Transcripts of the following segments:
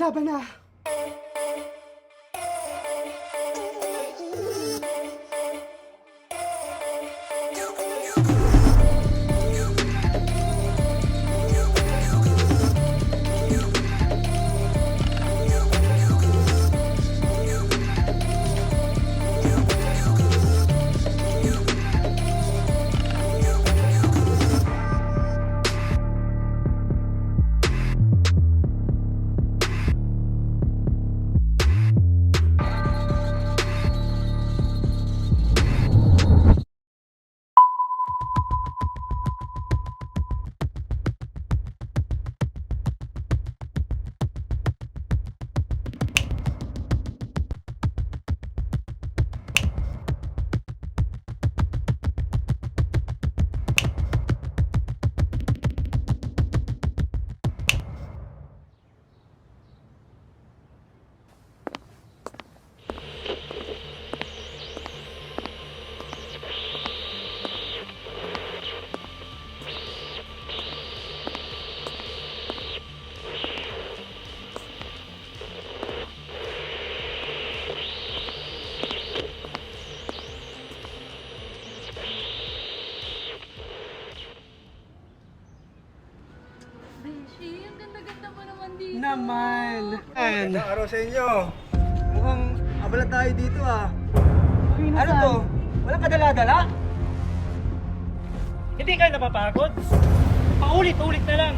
Laban na! Beshi, Magandang araw sa inyo. Mukhang abala tayo dito ah. ano to? Walang kadala-dala? Hindi kayo napapagod? Paulit-ulit na lang.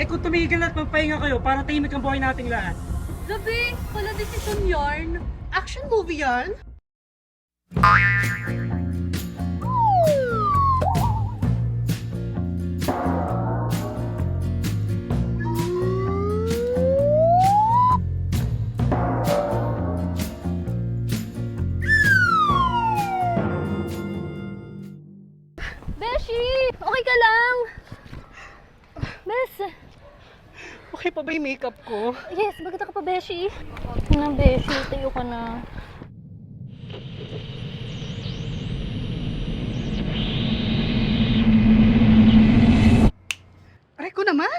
Eh kung tumigil at magpahinga kayo para tahimik ang buhay nating lahat. Gabi, wala desisyon yarn. Action movie yan? okay pa ba yung makeup ko? Yes, maganda ka pa, Beshi. Na, Beshi, tayo ka na. Aray ko naman!